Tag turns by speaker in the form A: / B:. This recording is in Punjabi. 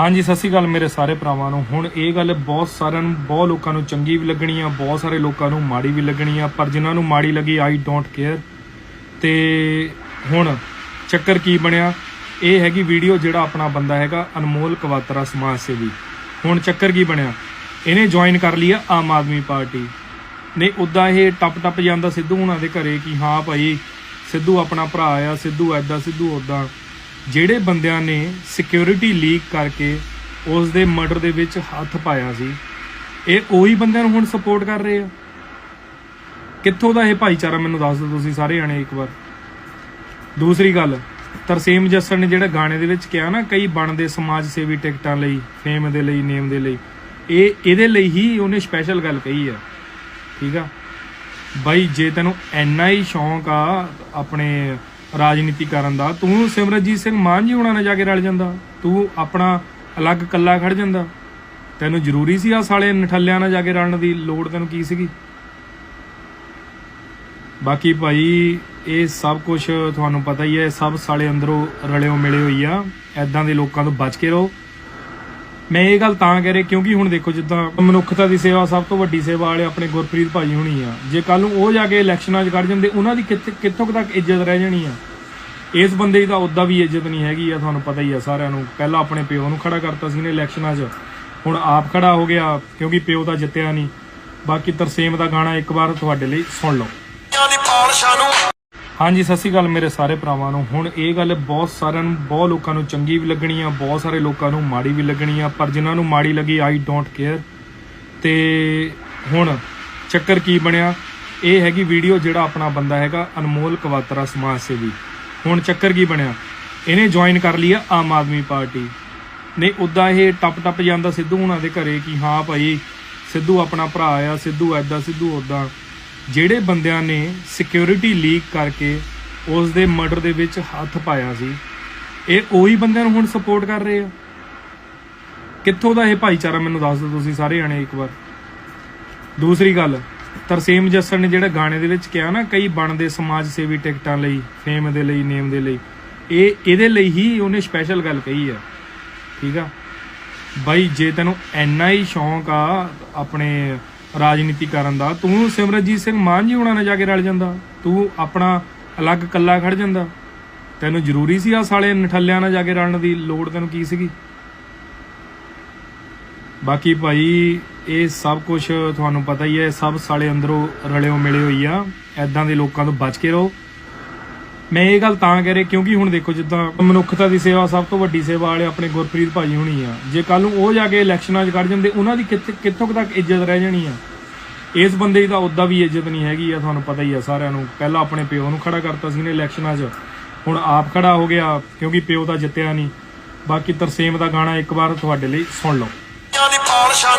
A: ਹਾਂਜੀ, ਸਤਿ ਸ਼੍ਰੀ ਅਕਾਲ ਮੇਰੇ ਸਾਰੇ ਭਰਾਵਾਂ ਨੂੰ। ਹੁਣ ਇਹ ਗੱਲ ਬਹੁਤ ਸਾਰਿਆਂ ਨੂੰ, ਬਹੁਤ ਲੋਕਾਂ ਨੂੰ ਚੰਗੀ ਵੀ ਲੱਗਣੀ ਆ, ਬਹੁਤ ਸਾਰੇ ਲੋਕਾਂ ਨੂੰ ਮਾੜੀ ਵੀ ਲੱਗਣੀ ਆ, ਪਰ ਜਿਨ੍ਹਾਂ ਨੂੰ ਮਾੜੀ ਲੱਗੀ ਆਈ ਡੋਂਟ ਕੇਅਰ ਤੇ ਹੁਣ ਚੱਕਰ ਕੀ ਬਣਿਆ? ਇਹ ਹੈਗੀ ਵੀਡੀਓ ਜਿਹੜਾ ਆਪਣਾ ਬੰਦਾ ਹੈਗਾ, ਅਨਮੋਲ ਕਵਾਤਰਾ ਸਮਾਜ ਸੇਵੀ। ਹੁਣ ਚੱਕਰ ਕੀ ਬਣਿਆ? ਇਹਨੇ ਜੁਆਇਨ ਕਰ ਲਈ ਆ ਆਮ ਆਦਮੀ ਪਾਰਟੀ। ਨਹੀਂ ਉਦਾਂ ਇਹ ਟੱਪ ਟੱਪ ਜਾਂਦਾ ਸਿੱਧੂ ਹੁਣਾਂ ਦੇ ਘਰੇ ਕਿ ਹਾਂ ਭਾਈ, ਸਿੱਧੂ ਆਪਣਾ ਭਰਾ ਆ, ਸਿੱਧੂ ਐਦਾਂ ਸਿੱਧੂ ਉਦਾਂ ਜਿਹੜੇ ਬੰਦਿਆਂ ਨੇ ਸਿਕਿਉਰਿਟੀ ਲੀਕ ਕਰਕੇ ਉਸ ਦੇ ਮਰਡਰ ਦੇ ਵਿੱਚ ਹੱਥ ਪਾਇਆ ਸੀ, ਇਹ ਉਹੀ ਬੰਦਿਆਂ ਨੂੰ ਹੁਣ ਸਪੋਰਟ ਕਰ ਰਹੇ ਆ? ਕਿੱਥੋਂ ਦਾ ਇਹ ਭਾਈਚਾਰਾ ਮੈਨੂੰ ਦੱਸ ਦਿਓ ਤੁਸੀਂ ਸਾਰੇ ਜਾਣੇ ਇੱਕ ਵਾਰ। ਦੂਸਰੀ ਗੱਲ, ਤਰਸੇਮ ਜੱਸਰ ਨੇ ਜਿਹੜਾ ਗਾਣੇ ਦੇ ਵਿੱਚ ਕਿਹਾ ਨਾ, ਕਈ ਬਣਦੇ ਸਮਾਜ ਸੇਵੀ ਟਿਕਟਾਂ ਲਈ ਫੇਮ ਦੇ ਲਈ ਨੇਮ ਦੇ ਲਈ, ਇਹ ਇਹਦੇ ਲਈ ਹੀ ਉਹਨੇ ਸਪੈਸ਼ਲ ਗੱਲ ਕਹੀ ਆ। ਠੀਕ ਆ? ਬਾਈ, ਜੇ ਤੈਨੂੰ ਇੰਨਾ ਹੀ ਸ਼ੌਂਕ ਆ ਆਪਣੇ ਰਾਜਨੀਤੀ ਕਰਨ ਦਾ। ਤੂੰ ਸਿਮਰਜੀਤ ਸਿੰਘ ਮਾਨ ਜੀ ਹੁਣਾਂ ਨਾਲ ਜਾ ਕੇ ਰਲ ਜਾਂਦਾ। ਤੂੰ ਆਪਣਾ ਅਲੱਗ ਕੱਲਾ ਖੜ ਜਾਂਦਾ। ਤੈਨੂੰ ਜ਼ਰੂਰੀ ਸੀ ਆ ਸਾਲੇ ਨਠੱਲਿਆਂ ਨਾਲ ਜਾ ਕੇ ਰਲਣ ਦੀ। ਲੋੜ ਤੈਨੂੰ ਕੀ ਸੀਗੀ? ਬਾਕੀ ਭਾਈ, ਇਹ ਸਭ ਕੁਝ ਤੁਹਾਨੂੰ ਪਤਾ ਹੀ ਹੈ। ਸਭ ਸਾਲੇ ਅੰਦਰੋਂ ਰਲਿਓ ਮਿਲੇ ਹੋਈ ਆ। ਐਦਾਂ ਦੇ ਲੋਕਾਂ ਤੋਂ ਬਚ ਕੇ ਰਹੋ। ਮੈਂ ਇਹ ਗੱਲ ਤਾਂ ਕਹਿ ਰਿਹਾ ਕਿਉਂਕਿ ਹੁਣ ਦੇਖੋ ਜਿੱਦਾਂ ਮਨੁੱਖਤਾ ਦੀ ਸੇਵਾ ਸਭ ਤੋਂ ਵੱਡੀ ਸੇਵਾ ਵਾਲੇ ਆਪਣੇ ਗੁਰਪ੍ਰੀਤ ਭਾਜੀ ਹੋਣੀ ਆ। ਜੇ ਕੱਲ ਨੂੰ ਉਹ ਜਾ ਕੇ ਇਲੈਕਸ਼ਨਾਂ 'ਚ ਕੱਢ ਜਾਂਦੇ, ਉਹਨਾਂ ਦੀ ਕਿੱਥੇ ਕਿੱਥੋਂ ਤੱਕ ਇੱਜ਼ਤ ਰਹਿ ਜਾਣੀ ਆ? ਇਸ ਬੰਦੇ ਦੀ ਤਾਂ ਉਦਾਂ ਵੀ ਇੱਜ਼ਤ ਨਹੀਂ ਹੈਗੀ ਆ, ਤੁਹਾਨੂੰ ਪਤਾ ਹੀ ਆ ਸਾਰਿਆਂ ਨੂੰ। ਪਹਿਲਾਂ ਆਪਣੇ ਪਿਓ ਨੂੰ ਖੜਾ ਕਰਤਾ ਸੀ ਨੇ ਇਲੈਕਸ਼ਨਾਂ 'ਚ। ਹੁਣ ਆਪ ਖੜਾ ਹੋ ਗਿਆ, ਕਿਉਂਕਿ ਪਿਓ ਤਾਂ ਜਿੱਤਿਆ ਨਹੀਂ। ਬਾਕੀ ਤਰਸੇਮ ਦਾ ਗਾਣਾ ਇੱਕ ਵਾਰ ਤੁਹਾਡੇ ਲਈ ਸੁਣ ਲਓ।
B: ਦੀ ਪਾਲਸ਼ਾਂ
A: ਹਾਂਜੀ, ਸਤਿ ਸ਼੍ਰੀ ਅਕਾਲ ਮੇਰੇ ਸਾਰੇ ਭਰਾਵਾਂ ਨੂੰ। ਹੁਣ ਇਹ ਗੱਲ ਬਹੁਤ ਸਾਰਿਆਂ ਨੂੰ, ਬਹੁਤ ਲੋਕਾਂ ਨੂੰ ਚੰਗੀ ਵੀ ਲੱਗਣੀ ਆ, ਬਹੁਤ ਸਾਰੇ ਲੋਕਾਂ ਨੂੰ ਮਾੜੀ ਵੀ ਲੱਗਣੀ ਆ, ਪਰ ਜਿਨ੍ਹਾਂ ਨੂੰ ਮਾੜੀ ਲੱਗੀ ਆਈ ਡੋਂਟ ਕੇਅਰ ਤੇ ਹੁਣ ਚੱਕਰ ਕੀ ਬਣਿਆ? ਇਹ ਹੈਗੀ ਵੀਡੀਓ ਜਿਹੜਾ ਆਪਣਾ ਬੰਦਾ ਹੈਗਾ ਅਨਮੋਲ ਕਵਾਤਰਾ ਸਮਾਜ ਸੇਵੀ। ਹੁਣ ਚੱਕਰ ਕੀ ਬਣਿਆ? ਇਹਨੇ ਜੁਆਇਨ ਕਰ ਲਈ ਆ ਆਮ ਆਦਮੀ ਪਾਰਟੀ। ਨਹੀਂ ਉਦਾਂ ਇਹ ਟੱਪ ਟੱਪ ਜਾਂਦਾ ਸਿੱਧੂ ਹੁਣਾਂ ਦੇ ਘਰੇ ਕਿ ਹਾਂ ਭਾਈ, ਸਿੱਧੂ ਆਪਣਾ ਭਰਾ ਆ, ਸਿੱਧੂ ਐਦਾਂ ਸਿੱਧੂ ਉਦਾਂ ਜਿਹੜੇ ਬੰਦਿਆਂ ਨੇ ਸਿਕਿਉਰਿਟੀ ਲੀਕ ਕਰਕੇ ਉਸ ਦੇ ਮਰਡਰ ਦੇ ਵਿੱਚ ਹੱਥ ਪਾਇਆ ਸੀ, ਇਹ ਉਹੀ ਬੰਦਿਆਂ ਨੂੰ ਹੁਣ ਸਪੋਰਟ ਕਰ ਰਹੇ ਆ? ਕਿੱਥੋਂ ਦਾ ਇਹ ਭਾਈਚਾਰਾ ਮੈਨੂੰ ਦੱਸ ਦਿਓ ਤੁਸੀਂ ਸਾਰੇ ਜਾਣੇ ਇੱਕ ਵਾਰ। ਦੂਸਰੀ ਗੱਲ, ਤਰਸੇਮ ਜੱਸਰ ਨੇ ਜਿਹੜਾ ਗਾਣੇ ਦੇ ਵਿੱਚ ਕਿਹਾ ਨਾ, ਕਈ ਬਣਦੇ ਸਮਾਜ ਸੇਵੀ ਟਿਕਟਾਂ ਲਈ ਫੇਮ ਦੇ ਲਈ ਨੇਮ ਦੇ ਲਈ, ਇਹ ਇਹਦੇ ਲਈ ਹੀ ਉਹਨੇ ਸਪੈਸ਼ਲ ਗੱਲ ਕਹੀ ਆ। ਠੀਕ ਆ? ਬਾਈ, ਜੇ ਤੈਨੂੰ ਐਨਾ ਹੀ ਸ਼ੌਂਕ ਆ ਆਪਣੇ ਰਾਜਨੀਤੀ ਕਰਨ ਦਾ। ਤੂੰ ਸਿਮਰਜੀਤ ਸਿੰਘ ਮਾਨ ਜੀ ਹੁਣਾਂ ਨਾਲ ਜਾ ਕੇ ਰਲ ਜਾਂਦਾ। ਤੂੰ ਆਪਣਾ ਅਲੱਗ ਕੱਲਾ ਖੜ ਜਾਂਦਾ। ਤੈਨੂੰ ਜ਼ਰੂਰੀ ਸੀ ਆ ਸਾਲੇ ਨਠੱਲਿਆਂ ਨਾਲ ਜਾ ਕੇ ਰਲਣ ਦੀ। ਲੋੜ ਤੈਨੂੰ ਕੀ ਸੀਗੀ? ਬਾਕੀ ਭਾਈ, ਇਹ ਸਭ ਕੁਝ ਤੁਹਾਨੂੰ ਪਤਾ ਹੀ ਹੈ। ਸਭ ਸਾਲੇ ਅੰਦਰੋਂ ਰਲਿਓ ਮਿਲੇ ਹੋਈ ਆ। ਐਦਾਂ ਦੇ ਲੋਕਾਂ ਤੋਂ ਬਚ ਕੇ ਰਹੋ। ਮੈਂ ਇਹ ਗੱਲ ਤਾਂ ਕਹਿ ਰਿਹਾ ਕਿਉਂਕਿ ਹੁਣ ਦੇਖੋ ਜਿੱਦਾਂ ਮਨੁੱਖਤਾ ਦੀ ਸੇਵਾ ਸਭ ਤੋਂ ਵੱਡੀ ਸੇਵਾ ਵਾਲੇ ਆਪਣੇ ਗੁਰਪ੍ਰੀਤ ਭਾਜੀ ਹੁਣੀ ਆ। ਜੇ ਕੱਲ ਨੂੰ ਉਹ ਜਾ ਕੇ ਇਲੈਕਸ਼ਨਾਂ 'ਚ ਕੱਢ ਜਾਂਦੇ, ਉਹਨਾਂ ਦੀ ਕਿੱਥੋਂ ਤੱਕ ਇੱਜ਼ਤ ਰਹਿ ਜਾਣੀ ਆ? ਇਸ ਬੰਦੇ ਦੀ ਤਾਂ ਉਦਾਂ ਵੀ ਇੱਜ਼ਤ ਨਹੀਂ ਹੈਗੀ ਆ, ਤੁਹਾਨੂੰ ਪਤਾ ਹੀ ਆ ਸਾਰਿਆਂ ਨੂੰ। ਪਹਿਲਾਂ ਆਪਣੇ ਪਿਓ ਨੂੰ ਖੜਾ ਕਰਤਾ ਸੀ ਨੇ ਇਲੈਕਸ਼ਨਾਂ 'ਚ। ਹੁਣ ਆਪ ਖੜਾ ਹੋ ਗਿਆ, ਕਿਉਂਕਿ ਪਿਓ ਤਾਂ ਜਿੱਤਿਆ ਨਹੀਂ। ਬਾਕੀ ਤਰਸੇਮ ਦਾ ਗਾਣਾ ਇੱਕ ਵਾਰ ਤੁਹਾਡੇ ਲਈ ਸੁਣ ਲਓ।
B: ਦੀ ਪਾਲਸ਼ਾਂ